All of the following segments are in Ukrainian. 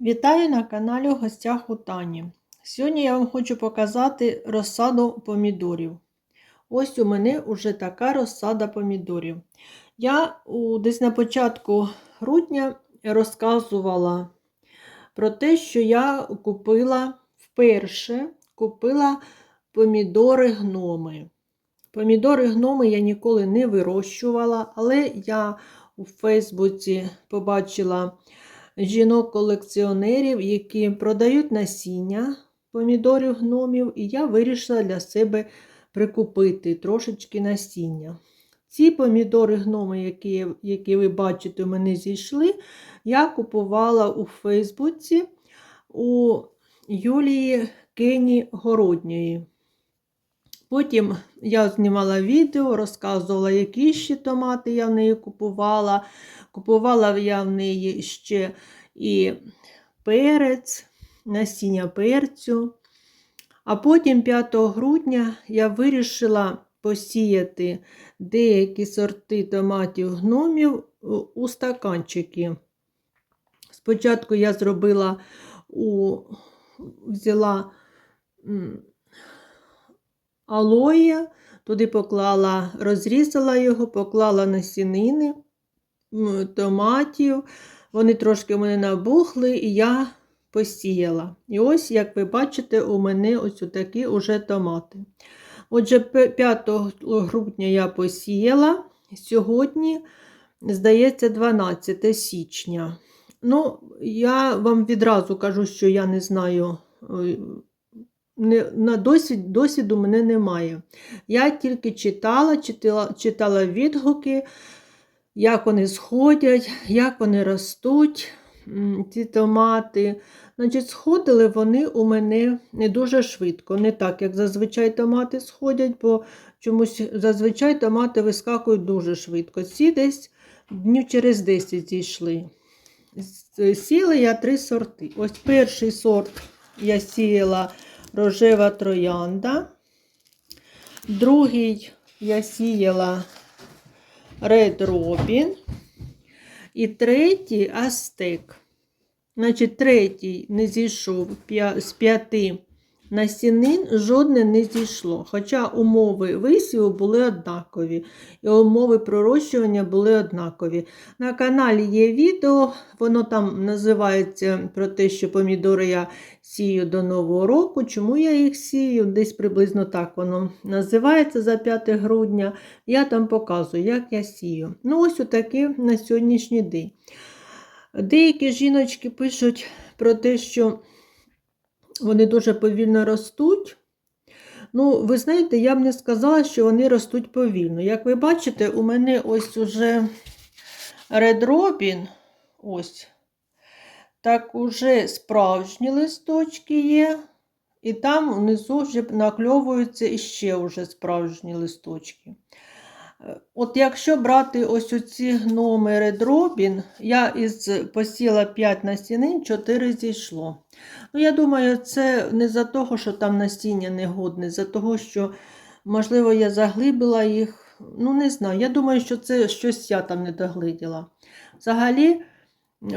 Вітаю на каналі в гостях у Тані. Сьогодні я вам хочу показати розсаду помідорів. Ось у мене вже така розсада помідорів. Я десь на початку грудня розказувала про те, що я купила вперше купила помідори гноми. Помідори гноми я ніколи не вирощувала, але я у Фейсбуці побачила жінок-колекціонерів, які продають насіння помідорів гномів, і я вирішила для себе прикупити трошечки насіння. Ці помідори гноми, які, які ви бачите, у мене зійшли, я купувала у Фейсбуці у Юлії Кені Городньої. Потім я знімала відео, розказувала, які ще томати я в неї купувала. Купувала я в неї ще і перець, насіння перцю. А потім 5 грудня я вирішила посіяти деякі сорти томатів гномів у стаканчики. Спочатку я зробила у взяла алоє, туди поклала, розрізала його, поклала насінини томатів. Вони трошки мене набухли, і я посіяла. І ось, як ви бачите, у мене ось такі уже томати. Отже, 5 грудня я посіяла, сьогодні, здається, 12 січня. Ну, я вам відразу кажу, що я не знаю, не, на досвід, досвіду мене немає. Я тільки читала, читала, читала відгуки як вони сходять, як вони ростуть, ці томати. Значить, Сходили вони у мене не дуже швидко. Не так, як зазвичай томати сходять, бо чомусь зазвичай томати вискакують дуже швидко. Ці десь днів через 10 зійшли. Сіяла я три сорти. Ось перший сорт я сіяла рожева троянда, другий я сіяла Red Robin. І третій Астек. Значить, третій не зійшов з п'яти насінин, жодне не зійшло. Хоча умови висіву були однакові, і умови пророщування були однакові. На каналі є відео, воно там називається про те, що помідори я сію до Нового року. Чому я їх сію? Десь приблизно так воно називається за 5 грудня. Я там показую, як я сію. Ну, ось отакі на сьогоднішній день. Деякі жіночки пишуть про те, що вони дуже повільно ростуть. Ну, ви знаєте, я б не сказала, що вони ростуть повільно. Як ви бачите, у мене ось уже Robin, ось, так уже справжні листочки є. І там внизу вже накльовуються іще вже справжні листочки. От якщо брати ось оці номери дробін, я із посіла 5 насінин, 4 зійшло. Ну, Я думаю, це не за того, що там насіння негодне, за того, що, можливо, я заглибила їх. Ну, не знаю. Я думаю, що це щось я там не доглиділа. Взагалі,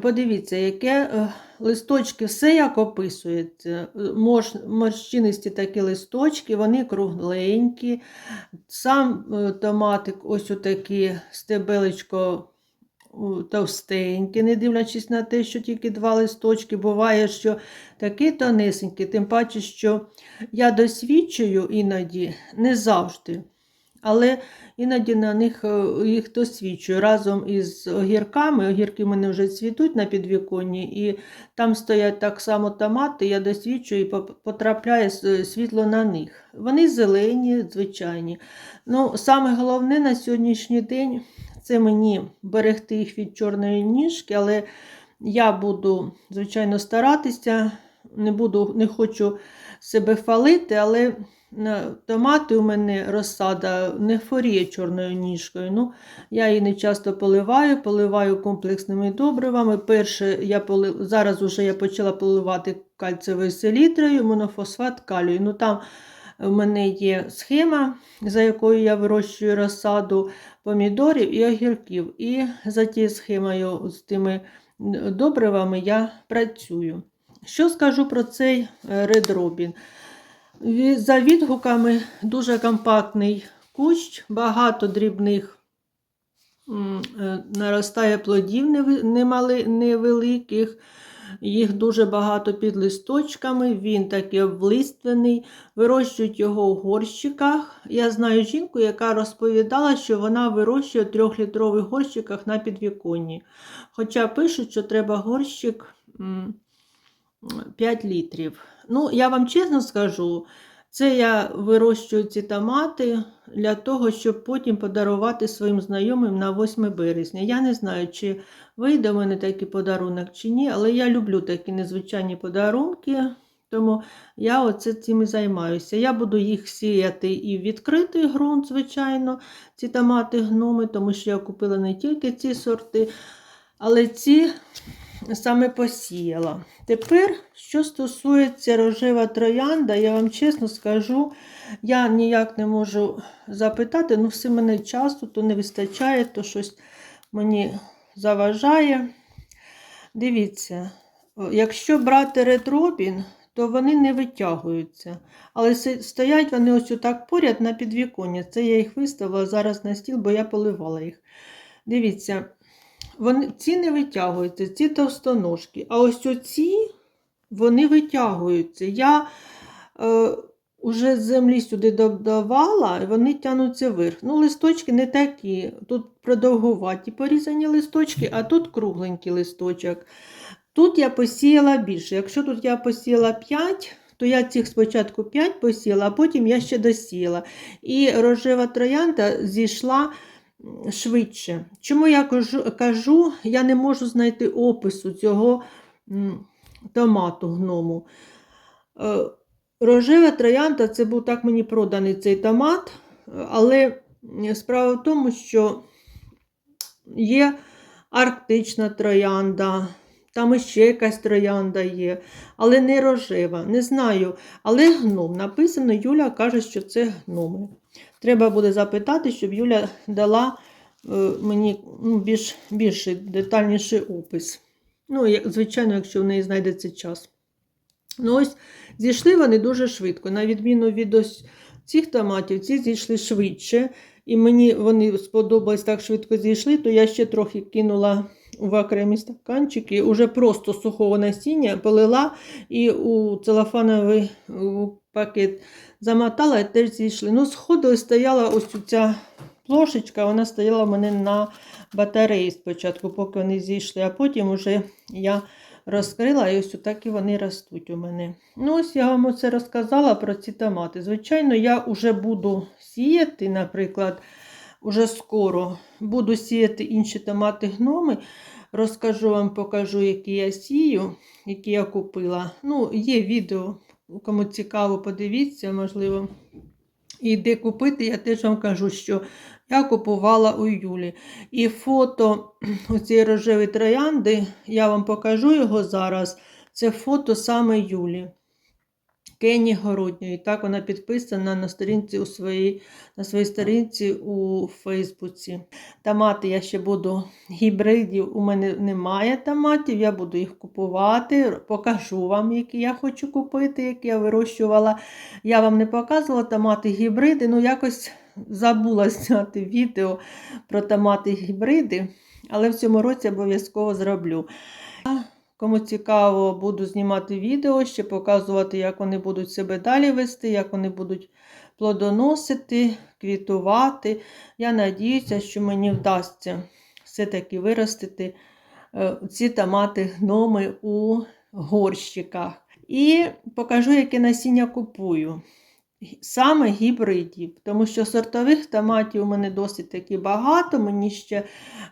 подивіться, яке е, листочки все як описується. Морщинисті такі листочки, вони кругленькі. Сам е, томатик ось отакі стебелечко товстенькі, не дивлячись на те, що тільки два листочки, буває, що такі тонесенькі, тим паче, що я досвідчую іноді не завжди. Але іноді на них е, їх досвідчую разом із огірками. Огірки в мене вже цвітуть на підвіконні, і там стоять так само томати, я досвідчую і потрапляє світло на них. Вони зелені, звичайні. Ну, Саме головне на сьогоднішній день це мені берегти їх від чорної ніжки, але я буду, звичайно, старатися, не буду, не хочу себе фалити, але томати у мене розсада не хворіє чорною ніжкою. Ну, Я її не часто поливаю, поливаю комплексними добривами. Перше, я полив... Зараз вже я почала поливати кальцевою селітрою, монофосфат калію. Ну, там в мене є схема, за якою я вирощую розсаду помідорів і огірків. І за тією схемою з тими добривами я працюю. Що скажу про цей е? Ві- За відгуками дуже компактний кущ, багато дрібних е, наростає плодів невеликих. Їх дуже багато під листочками, він такий облиственний, вирощують його у горщиках. Я знаю жінку, яка розповідала, що вона вирощує в трьохлітрових горщиках на підвіконні. Хоча пишуть, що треба горщик 5 літрів. Ну, я вам чесно скажу, це я вирощую ці томати для того, щоб потім подарувати своїм знайомим на 8 березня. Я не знаю, чи вийде в мене такий подарунок чи ні, але я люблю такі незвичайні подарунки, тому я оце цим і займаюся. Я буду їх сіяти і в відкритий ґрунт, звичайно, ці томати гноми, тому що я купила не тільки ці сорти, але ці саме посіяла. Тепер, що стосується рожева троянда, я вам чесно скажу, я ніяк не можу запитати, ну все мене часу, то не вистачає, то щось мені заважає. Дивіться, якщо брати ретробін, то вони не витягуються. Але стоять вони ось отак поряд на підвіконні. Це я їх виставила зараз на стіл, бо я поливала їх. Дивіться, вони, ці не витягуються, ці товстоножки. А ось оці вони витягуються. Я е, уже землі сюди додавала, і вони тягнуться вверх. Ну, листочки не такі. Тут продовгуваті порізані листочки, а тут кругленький листочок. Тут я посіяла більше. Якщо тут я посіяла 5, то я цих спочатку 5 посіяла, а потім я ще досіяла. І рожева троянда зійшла швидше. Чому я кажу, я не можу знайти опису цього томату гному. Е, Рожева троянда це був так мені проданий цей томат, але справа в тому, що є арктична троянда, там іще якась троянда є, але не рожева. Не знаю. Але гном. Написано, Юля каже, що це гноми. Треба буде запитати, щоб Юля дала е, мені ну, більш, детальніший опис. Ну, звичайно, якщо в неї знайдеться час. Ну, ось зійшли вони дуже швидко. На відміну від ось цих томатів, ці зійшли швидше. І мені вони сподобались так швидко зійшли, то я ще трохи кинула в окремі стаканчики, уже просто сухого насіння полила і у целофановий пакет замотала і теж зійшли. Ну, сходу стояла ось ця плошечка, вона стояла в мене на батареї спочатку, поки вони зійшли, а потім уже я розкрила, і ось отак і вони ростуть у мене. Ну, ось я вам оце розказала про ці томати. Звичайно, я вже буду сіяти, наприклад, уже скоро буду сіяти інші томати гноми. Розкажу вам, покажу, які я сію, які я купила. Ну, є відео, кому цікаво, подивіться, можливо. І де купити, я теж вам кажу, що я купувала у Юлі. І фото цієї рожевої троянди, я вам покажу його зараз. Це фото саме Юлі. Кені Городньої. Так вона підписана на сторінці у своїй, на своїй сторінці у Фейсбуці. Томати я ще буду гібридів. У мене немає томатів, я буду їх купувати. Покажу вам, які я хочу купити, які я вирощувала. Я вам не показувала томати гібриди, ну якось забула зняти відео про томати гібриди, але в цьому році обов'язково зроблю. Кому цікаво, буду знімати відео, ще показувати, як вони будуть себе далі вести, як вони будуть плодоносити, квітувати. Я надіюся, що мені вдасться все-таки виростити е, ці томати гноми у горщиках. І покажу, яке насіння купую. Саме гібридів, тому що сортових томатів у мене досить таки багато. Мені ще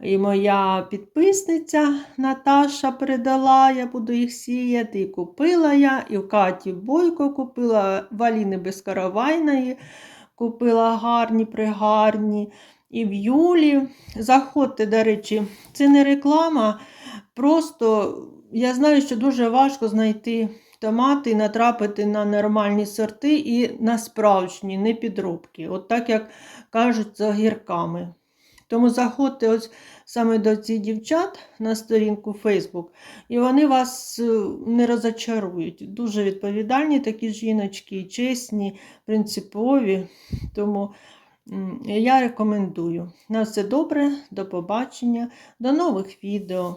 і моя підписниця Наташа передала, я буду їх сіяти. І купила я, і в Каті Бойко купила, в Аліни Безкаравайної купила гарні, пригарні. І в Юлі. Заходьте, до речі, це не реклама. Просто я знаю, що дуже важко знайти томати і натрапити на нормальні сорти і на справжні, не підробки. От так як кажуть за огірками. Тому заходьте ось саме до цих дівчат на сторінку Facebook, і вони вас е, не розочарують. Дуже відповідальні такі жіночки, чесні, принципові. Тому я рекомендую. На все добре, до побачення, до нових відео.